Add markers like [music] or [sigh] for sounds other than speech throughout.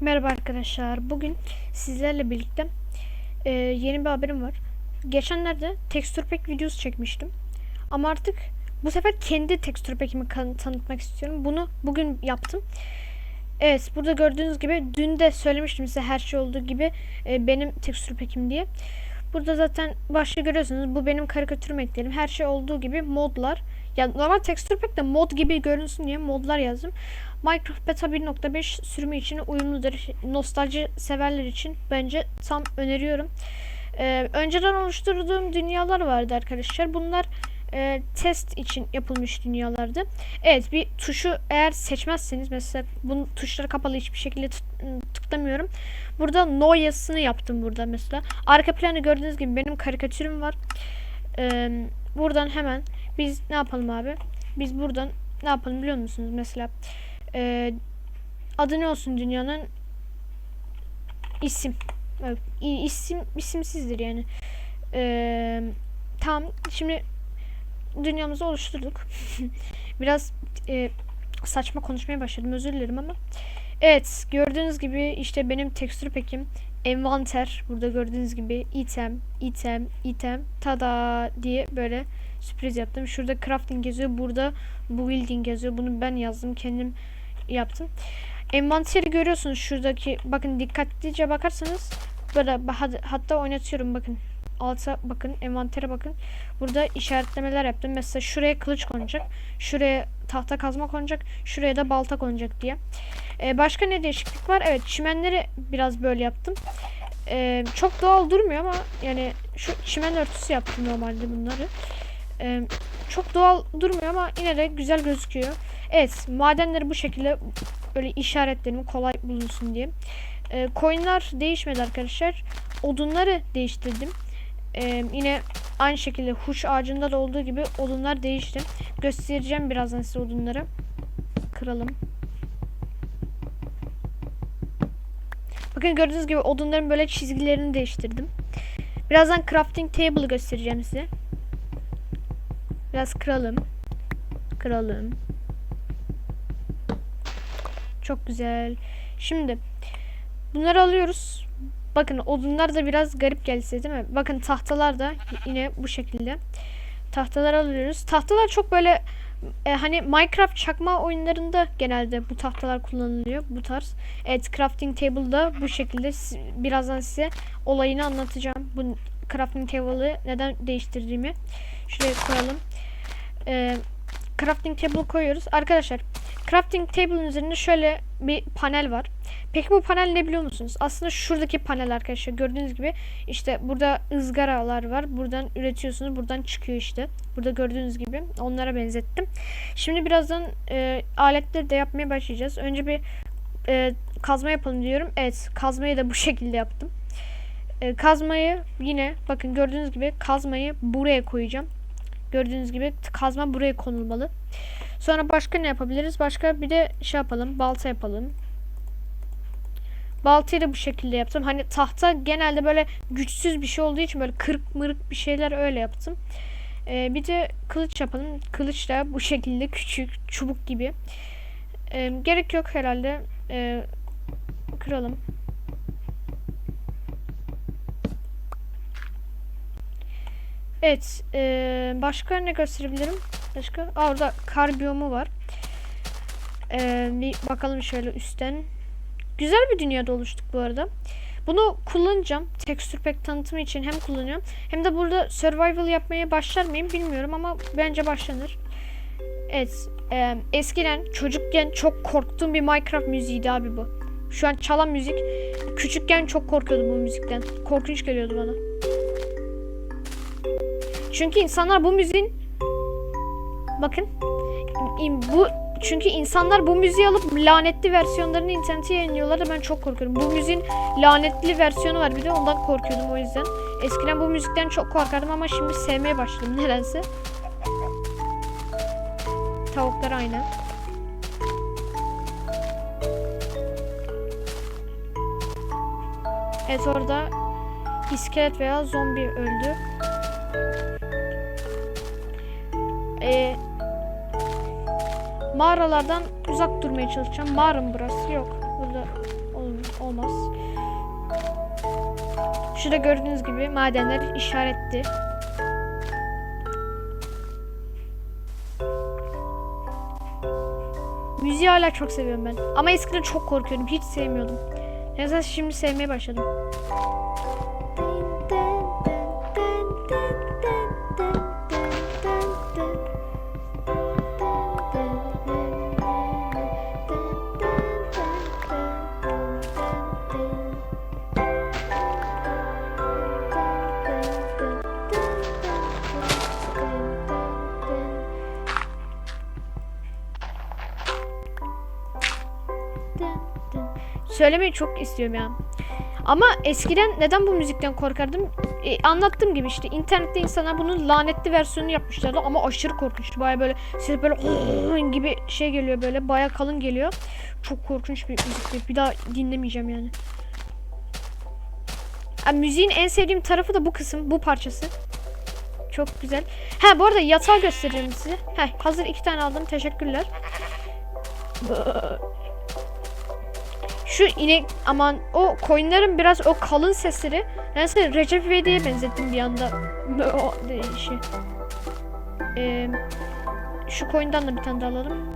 Merhaba arkadaşlar. Bugün sizlerle birlikte e, yeni bir haberim var. Geçenlerde tekstür pack videosu çekmiştim. Ama artık bu sefer kendi tekstür pack'imi tanıtmak istiyorum. Bunu bugün yaptım. Evet, burada gördüğünüz gibi dün de söylemiştim size her şey olduğu gibi e, benim tekstür pack'im diye. Burada zaten başta görüyorsunuz bu benim karikatürüm ekledim. Her şey olduğu gibi modlar. Ya normal tekstür pack de mod gibi görünsün diye modlar yazdım. Minecraft Beta 1.5 sürümü için uyumludur. Nostalji severler için bence tam öneriyorum. Ee, önceden oluşturduğum dünyalar vardı arkadaşlar. Bunlar e, test için yapılmış dünyalardı. Evet bir tuşu eğer seçmezseniz mesela bunun tuşları kapalı hiçbir şekilde tık- tıklamıyorum. Burada no yazısını yaptım burada mesela. Arka planı gördüğünüz gibi benim karikatürüm var. Ee, buradan hemen biz ne yapalım abi? Biz buradan ne yapalım biliyor musunuz? Mesela e, adı ne olsun dünyanın? İsim. Evet, isim isimsizdir yani. E, tamam şimdi dünyamızı oluşturduk. [laughs] Biraz e, saçma konuşmaya başladım özür dilerim ama. Evet gördüğünüz gibi işte benim tekstür pekim envanter. Burada gördüğünüz gibi item item item tada diye böyle sürpriz yaptım şurada crafting yazıyor burada building yazıyor bunu ben yazdım kendim yaptım. Envanteri görüyorsunuz şuradaki bakın dikkatlice bakarsanız böyle ha- hatta oynatıyorum bakın. Alta bakın envantere bakın. Burada işaretlemeler yaptım. Mesela şuraya kılıç konacak. Şuraya tahta kazma konacak. Şuraya da balta konacak diye. Ee, başka ne değişiklik var? Evet çimenleri biraz böyle yaptım. Ee, çok doğal durmuyor ama yani şu çimen örtüsü yaptım normalde bunları. Ee, çok doğal durmuyor ama yine de güzel gözüküyor. Evet madenleri bu şekilde böyle işaretlerim kolay bulunsun diye. Ee, coinler değişmedi arkadaşlar. Odunları değiştirdim. Ee, yine aynı şekilde huş ağacında da olduğu gibi odunlar değişti. Göstereceğim birazdan size odunları. Kıralım. Bakın gördüğünüz gibi odunların böyle çizgilerini değiştirdim. Birazdan crafting table'ı göstereceğim size. Biraz kıralım. Kıralım. Çok güzel. Şimdi bunları alıyoruz. Bakın odunlar da biraz garip geldi değil mi? Bakın tahtalar da yine bu şekilde. Tahtalar alıyoruz. Tahtalar çok böyle e, hani Minecraft çakma oyunlarında genelde bu tahtalar kullanılıyor. Bu tarz. Evet crafting table'da bu şekilde birazdan size olayını anlatacağım. Bu crafting table'ı neden değiştirdiğimi. Şuraya koyalım. Ee, crafting table koyuyoruz. Arkadaşlar crafting table'ın üzerinde şöyle bir panel var. Peki bu panel ne biliyor musunuz? Aslında şuradaki panel arkadaşlar gördüğünüz gibi işte burada ızgaralar var. Buradan üretiyorsunuz. Buradan çıkıyor işte. Burada gördüğünüz gibi onlara benzettim. Şimdi birazdan e, aletleri de yapmaya başlayacağız. Önce bir e, kazma yapalım diyorum. Evet kazmayı da bu [laughs] şekilde yaptım. E, kazmayı yine bakın gördüğünüz gibi kazmayı buraya koyacağım. Gördüğünüz gibi kazma buraya konulmalı. Sonra başka ne yapabiliriz? Başka bir de şey yapalım. Balta yapalım. Baltayı da bu şekilde yaptım. Hani tahta genelde böyle güçsüz bir şey olduğu için böyle kırık mırık bir şeyler öyle yaptım. Ee, bir de kılıç yapalım. Kılıç da bu şekilde küçük çubuk gibi. Ee, gerek yok herhalde. Ee, kıralım. Evet. ee, başka ne gösterebilirim? Başka? Aa, orada kar biyomu var. Ee, bir bakalım şöyle üstten. Güzel bir dünyada oluştuk bu arada. Bunu kullanacağım. Texture pack tanıtımı için hem kullanıyorum. Hem de burada survival yapmaya başlar mıyım bilmiyorum ama bence başlanır. Evet. e, eskiden çocukken çok korktuğum bir Minecraft müziğiydi abi bu. Şu an çalan müzik. Küçükken çok korkuyordum bu müzikten. Korkunç geliyordu bana. Çünkü insanlar bu müziğin bakın bu çünkü insanlar bu müziği alıp lanetli versiyonlarını internete yayınlıyorlar da ben çok korkuyorum. Bu müziğin lanetli versiyonu var bir de ondan korkuyordum o yüzden. Eskiden bu müzikten çok korkardım ama şimdi sevmeye başladım nedense. Tavuklar aynı. Evet orada iskelet veya zombi öldü. Ee, mağaralardan uzak durmaya çalışacağım. Mağara mı burası? Yok. Burada olmaz. Şurada gördüğünüz gibi madenler işaretli. Müziği hala çok seviyorum ben. Ama eskiden çok korkuyordum. Hiç sevmiyordum. Neyse şimdi sevmeye başladım. Söylemeyi çok istiyorum ya. Ama eskiden neden bu müzikten korkardım? E, anlattığım gibi işte internette insanlar bunun lanetli versiyonunu yapmışlardı ama aşırı korkunç. Baya böyle ses böyle gibi şey geliyor böyle baya kalın geliyor. Çok korkunç bir müzikti. Bir daha dinlemeyeceğim yani. Ha, müziğin en sevdiğim tarafı da bu kısım, bu parçası. Çok güzel. Ha bu arada yatağı göstereceğim size. Heh, hazır iki tane aldım. Teşekkürler. Şu inek aman o koyunların biraz o kalın sesleri neyse Recep İvedik'e benzettim bir anda o şey. Ee, şu koyundan da bir tane daha alalım.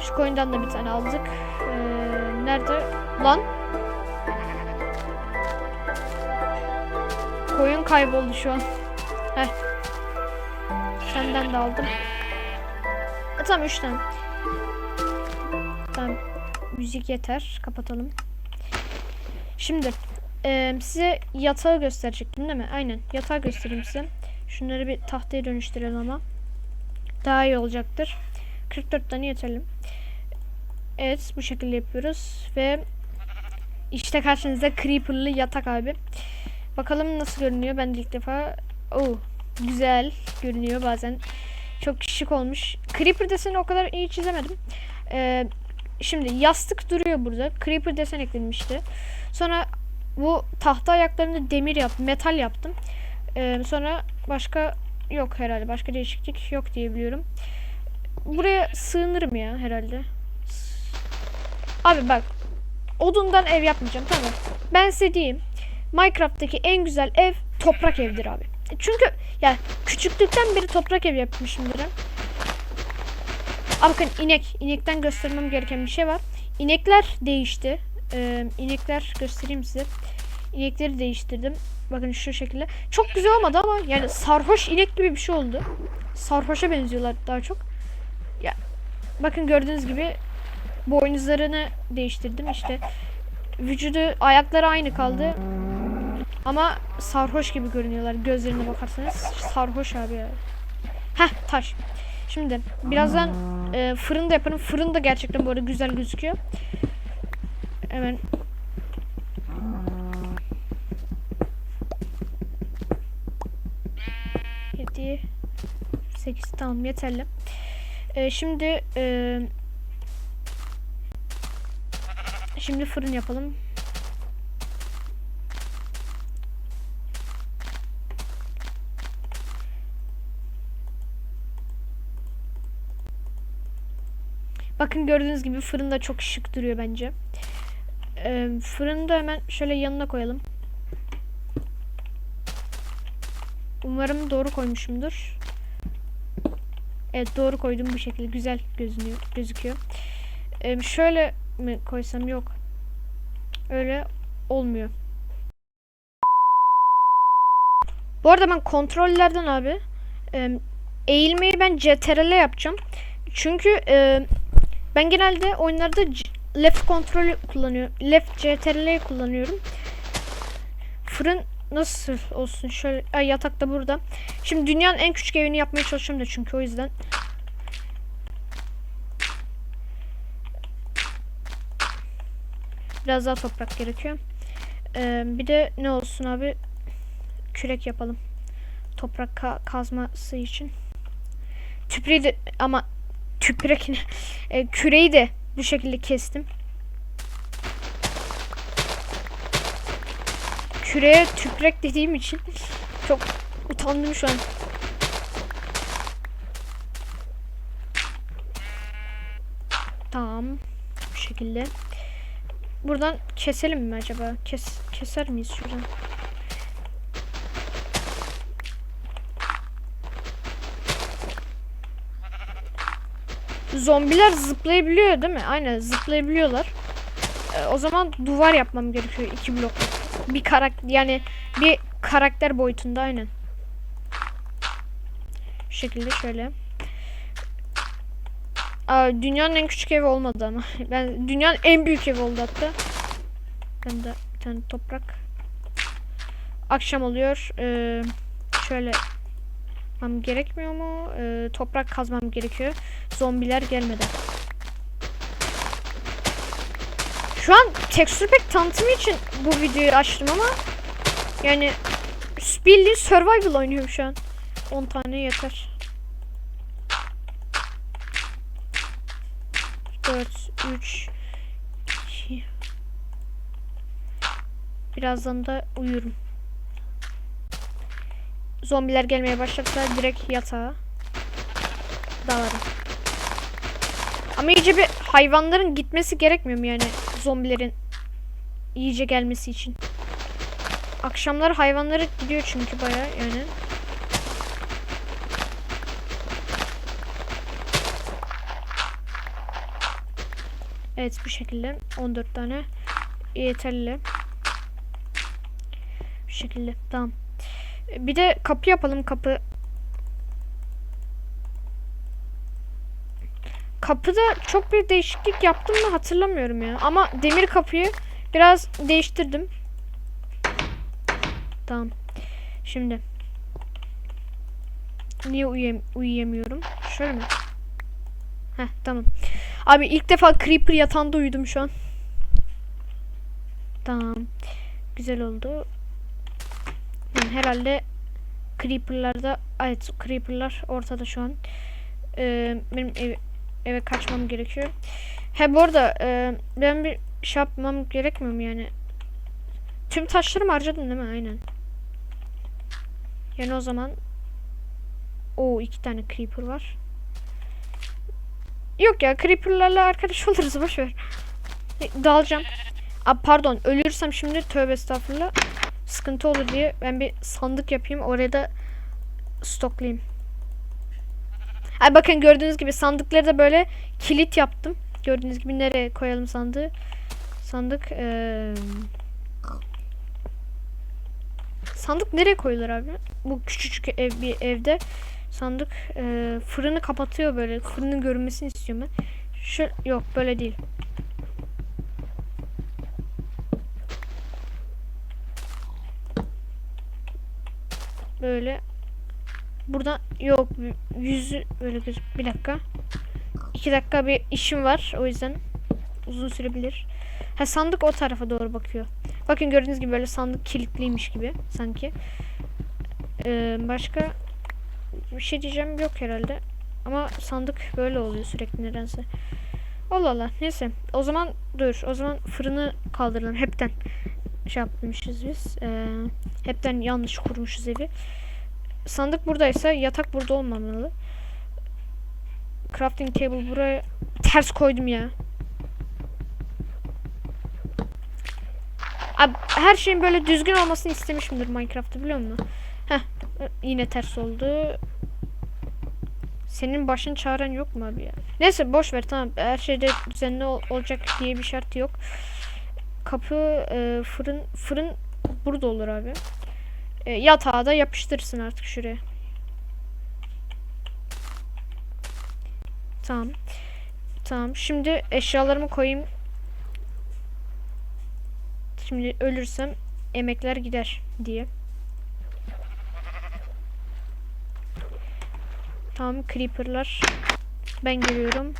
Şu koyundan da bir tane aldık. Ee, nerede? Lan. Koyun kayboldu şu an. Heh. Senden de aldım. E, tamam 3 tane. Tamam. Müzik yeter. Kapatalım. Şimdi e, size yatağı gösterecektim değil mi? Aynen. Yatağı göstereyim size. Şunları bir tahtaya dönüştürelim ama. Daha iyi olacaktır. 44 tane yeterli. Evet bu şekilde yapıyoruz. Ve işte karşınızda Creeper'lı yatak abi. Bakalım nasıl görünüyor. Ben de ilk defa... Oh, güzel görünüyor bazen. Çok şık olmuş. Creeper deseni o kadar iyi çizemedim. Ee, şimdi yastık duruyor burada. Creeper desen eklenmişti. Sonra bu tahta ayaklarını demir yaptım. Metal yaptım. Ee, sonra başka yok herhalde. Başka değişiklik yok diye biliyorum. Buraya sığınırım ya herhalde. Abi bak. Odundan ev yapmayacağım tamam. Ben size diyeyim. Minecraft'taki en güzel ev toprak evdir abi. Çünkü ya küçüklükten beri toprak ev yapmışımdır. Aa, bakın inek. İnekten göstermem gereken bir şey var. İnekler değişti. Ee, inekler göstereyim size. İnekleri değiştirdim. Bakın şu şekilde. Çok güzel olmadı ama yani sarhoş inek gibi bir şey oldu. Sarhoşa benziyorlar daha çok. Ya bakın gördüğünüz gibi boynuzlarını değiştirdim işte. Vücudu ayakları aynı kaldı. Ama sarhoş gibi görünüyorlar gözlerine bakarsanız. Sarhoş abi ya. Heh taş. Şimdi birazdan e, fırında yaparım. Fırın da gerçekten böyle güzel gözüküyor. Hemen Yedi, sekiz tamam yeterli. E, şimdi e, şimdi fırın yapalım. Bakın gördüğünüz gibi fırında çok şık duruyor bence. Ee, fırını da hemen şöyle yanına koyalım. Umarım doğru koymuşumdur. Evet doğru koydum bu şekilde güzel gözünüyor, gözüküyor. Ee, şöyle mi koysam yok. Öyle olmuyor. Bu arada ben kontrollerden abi e, eğilmeyi ben CTRL yapacağım. Çünkü e, ben genelde oyunlarda left kontrolü kullanıyorum. Left CTRL'yi kullanıyorum. Fırın nasıl olsun? Şöyle ay, yatak da burada. Şimdi dünyanın en küçük evini yapmaya çalışıyorum da çünkü o yüzden. Biraz daha toprak gerekiyor. Ee, bir de ne olsun abi? Kürek yapalım. Toprak ka- kazması için. Tüpreği de ama tüpürekini e, küreyi de bu şekilde kestim. Küreye tüprek dediğim için çok utandım şu an. Tamam. Bu şekilde. Buradan keselim mi acaba? Kes keser miyiz şuradan? Zombiler zıplayabiliyor değil mi? Aynen zıplayabiliyorlar. Ee, o zaman duvar yapmam gerekiyor iki blok. Bir karakter yani bir karakter boyutunda aynen. Şu şekilde şöyle. Aa, dünyanın en küçük evi olmadı ama. [laughs] Ben dünyanın en büyük evi oldu hatta. Ben de bir tane toprak. Akşam oluyor. Ee, şöyle yapmam gerekmiyor mu? Ee, toprak kazmam gerekiyor. Zombiler gelmeden. Şu an texture pack tanıtımı için bu videoyu açtım ama yani bildiğin survival oynuyorum şu an. 10 tane yeter. 4 3 2 Birazdan da uyurum. Zombiler gelmeye başlarsa direkt yatağa dalarım. Ama iyice bir hayvanların gitmesi gerekmiyor mu yani zombilerin iyice gelmesi için? Akşamlar hayvanları gidiyor çünkü baya yani. Evet bu şekilde 14 tane yeterli. Bu şekilde tamam. Bir de kapı yapalım kapı. Kapıda çok bir değişiklik yaptım mı hatırlamıyorum ya. Ama demir kapıyı biraz değiştirdim. Tamam. Şimdi. Niye uyuyam uyuyamıyorum? Şöyle mi? Heh tamam. Abi ilk defa Creeper yatağında uyudum şu an. Tamam. Güzel oldu. Yani herhalde Creeper'larda evet Creeper'lar ortada şu an. Ee, benim ev, eve kaçmam gerekiyor. He bu arada e, ben bir şey yapmam gerekmiyor mu yani? Tüm taşlarımı harcadım değil mi? Aynen. Yani o zaman o iki tane Creeper var. Yok ya Creeper'larla arkadaş [laughs] oluruz boşver. Dalacağım. Aa, pardon ölürsem şimdi tövbe estağfurullah sıkıntı olur diye ben bir sandık yapayım oraya da stoklayayım. Ay bakın gördüğünüz gibi sandıkları da böyle kilit yaptım. Gördüğünüz gibi nereye koyalım sandığı? Sandık ee... Sandık nereye koyulur abi? Bu küçücük ev bir evde sandık e, fırını kapatıyor böyle. Fırının görünmesini istiyorum ben. Şu yok böyle değil. Böyle burada yok yüzü böyle gözük. Bir dakika. İki dakika bir işim var. O yüzden uzun sürebilir. Ha sandık o tarafa doğru bakıyor. Bakın gördüğünüz gibi böyle sandık kilitliymiş gibi sanki. Ee, başka bir şey diyeceğim yok herhalde. Ama sandık böyle oluyor sürekli nedense. Allah Allah. Neyse. O zaman dur. O zaman fırını kaldıralım. Hepten şey yapmışız biz. Ee, hepten yanlış kurmuşuz evi. Sandık buradaysa yatak burada olmamalı. Crafting table buraya ters koydum ya. Abi, her şeyin böyle düzgün olmasını istemişimdir Minecraft'ta biliyor musun? Heh, yine ters oldu. Senin başın çağıran yok mu abi ya? Neyse boş ver tamam. Her şeyde düzenli ol olacak diye bir şart yok. Kapı, e, fırın, fırın burada olur abi. E, yatağı da yapıştırsın artık şuraya. Tamam. Tamam. Şimdi eşyalarımı koyayım. Şimdi ölürsem emekler gider diye. Tamam creeper'lar. Ben geliyorum.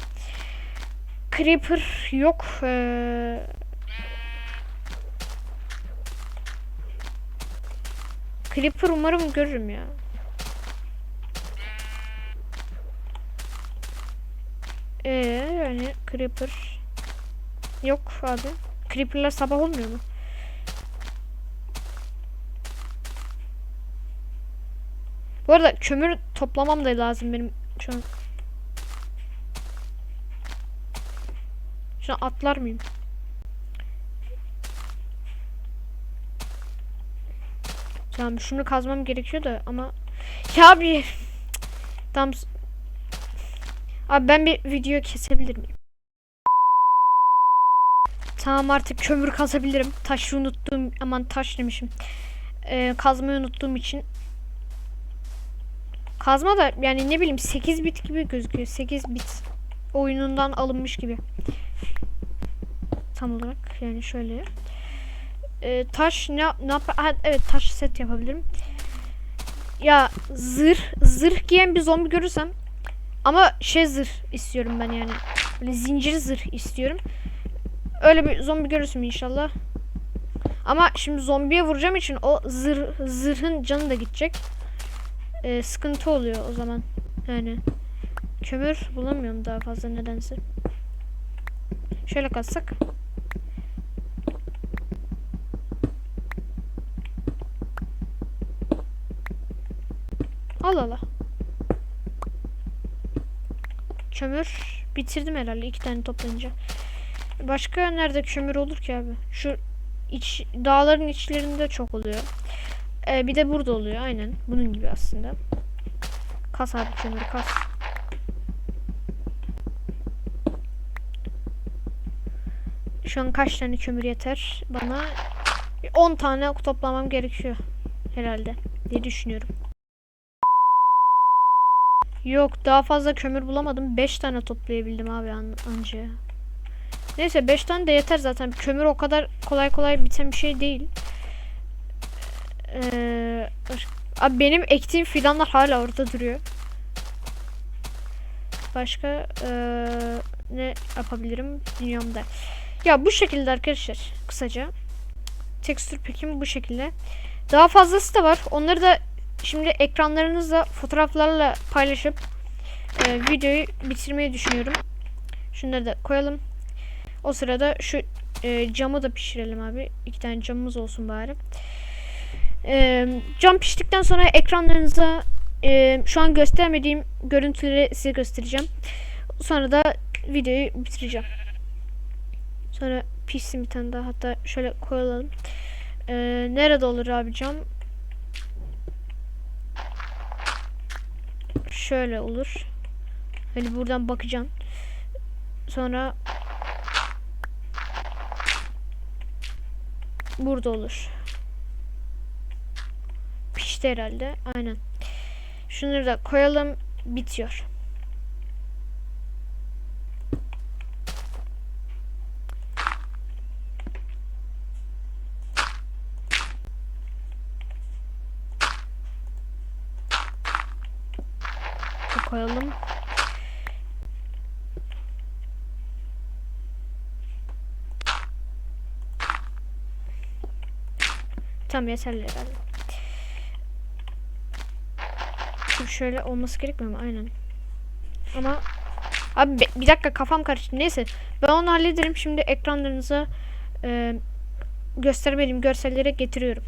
Creeper yok. Ee... Creeper umarım görürüm ya. Ee yani Creeper yok abi. Creeper'lar sabah olmuyor mu? Bu arada kömür toplamam da lazım benim şu an. üstüne atlar mıyım? Tamam şunu kazmam gerekiyor da ama ya abi tam abi ben bir video kesebilir miyim? Tamam artık kömür kazabilirim. Taşı unuttuğum aman taş demişim. Ee, kazmayı unuttuğum için Kazma da yani ne bileyim 8 bit gibi gözüküyor. 8 bit oyunundan alınmış gibi. Tam olarak yani şöyle. Ee, taş ne ne yap ha, evet taş set yapabilirim. Ya zırh zırh giyen bir zombi görürsem ama şey zırh istiyorum ben yani. Böyle zincir zırh istiyorum. Öyle bir zombi görürsün inşallah. Ama şimdi zombiye vuracağım için o zırh zırhın canı da gidecek e, sıkıntı oluyor o zaman. Yani kömür bulamıyorum daha fazla nedense. Şöyle katsak. Al ala. Kömür bitirdim herhalde iki tane toplayınca. Başka nerede kömür olur ki abi? Şu iç dağların içlerinde çok oluyor. Ee, bir de burada oluyor aynen. Bunun gibi aslında. Kas abi kömürü kas. Şu an kaç tane kömür yeter bana? 10 tane toplamam gerekiyor herhalde diye düşünüyorum. Yok daha fazla kömür bulamadım. 5 tane toplayabildim abi an anca. Neyse 5 tane de yeter zaten. Kömür o kadar kolay kolay biten bir şey değil. Ee, abi benim ektiğim fidanlar hala orada duruyor. Başka ee, ne yapabilirim bilmiyorum da. Ya bu şekilde arkadaşlar kısaca. Tekstür pekim bu şekilde. Daha fazlası da var. Onları da şimdi ekranlarınızda fotoğraflarla paylaşıp e, videoyu bitirmeyi düşünüyorum. Şunları da koyalım. O sırada şu e, camı da pişirelim abi. İki tane camımız olsun bari. E, cam piştikten sonra ekranlarınıza e, şu an göstermediğim görüntüleri size göstereceğim. Sonra da videoyu bitireceğim. Sonra pişsin bir tane daha. Hatta şöyle koyalım. E, nerede olur abi cam? Şöyle olur. Hani buradan bakacağım. Sonra burada olur. Pişti herhalde. Aynen. Şunları da koyalım. Bitiyor. Bu koyalım. Tamam yeterli herhalde. Şöyle olması gerekmiyor mu? Aynen. Ama abi bir dakika kafam karıştı. Neyse ben onu hallederim. Şimdi ekranlarınıza e, göstermediğim görsellere getiriyorum.